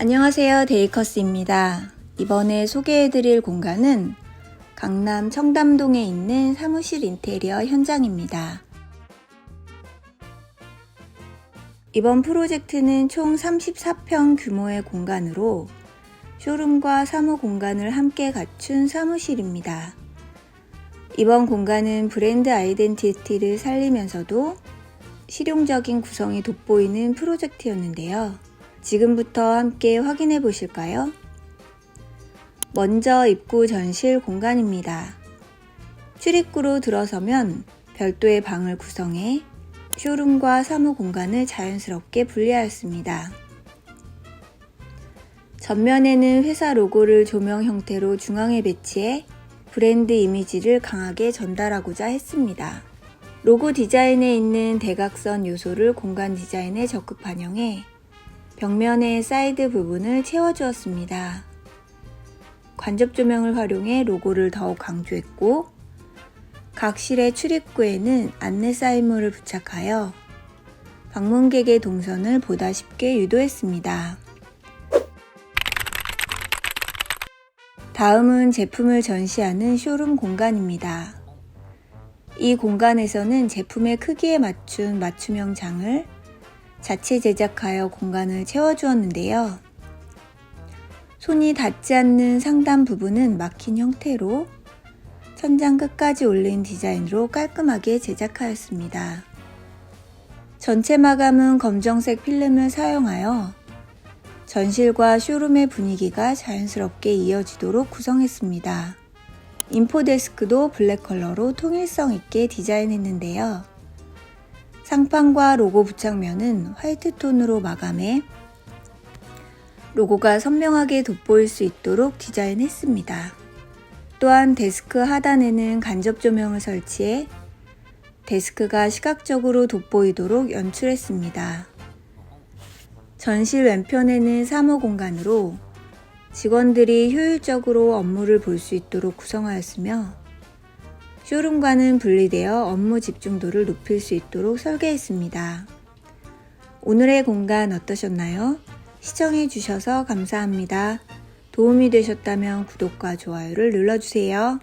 안녕하세요. 데이커스입니다. 이번에 소개해드릴 공간은 강남 청담동에 있는 사무실 인테리어 현장입니다. 이번 프로젝트는 총 34평 규모의 공간으로 쇼룸과 사무 공간을 함께 갖춘 사무실입니다. 이번 공간은 브랜드 아이덴티티를 살리면서도 실용적인 구성이 돋보이는 프로젝트였는데요. 지금부터 함께 확인해 보실까요? 먼저 입구 전실 공간입니다. 출입구로 들어서면 별도의 방을 구성해 쇼룸과 사무 공간을 자연스럽게 분리하였습니다. 전면에는 회사 로고를 조명 형태로 중앙에 배치해 브랜드 이미지를 강하게 전달하고자 했습니다. 로고 디자인에 있는 대각선 요소를 공간 디자인에 적극 반영해 벽면의 사이드 부분을 채워주었습니다. 관접 조명을 활용해 로고를 더욱 강조했고 각 실의 출입구에는 안내 사인물을 부착하여 방문객의 동선을 보다 쉽게 유도했습니다. 다음은 제품을 전시하는 쇼룸 공간입니다. 이 공간에서는 제품의 크기에 맞춘 맞춤형 장을 자체 제작하여 공간을 채워주었는데요. 손이 닿지 않는 상단 부분은 막힌 형태로 천장 끝까지 올린 디자인으로 깔끔하게 제작하였습니다. 전체 마감은 검정색 필름을 사용하여 전실과 쇼룸의 분위기가 자연스럽게 이어지도록 구성했습니다. 인포데스크도 블랙 컬러로 통일성 있게 디자인했는데요. 상판과 로고 부착면은 화이트 톤으로 마감해 로고가 선명하게 돋보일 수 있도록 디자인했습니다. 또한 데스크 하단에는 간접 조명을 설치해 데스크가 시각적으로 돋보이도록 연출했습니다. 전실 왼편에는 사무 공간으로 직원들이 효율적으로 업무를 볼 수 있도록 구성하였으며 쇼룸과는 분리되어 업무 집중도를 높일 수 있도록 설계했습니다. 오늘의 공간 어떠셨나요? 시청해 주셔서 감사합니다. 도움이 되셨다면 구독과 좋아요를 눌러주세요.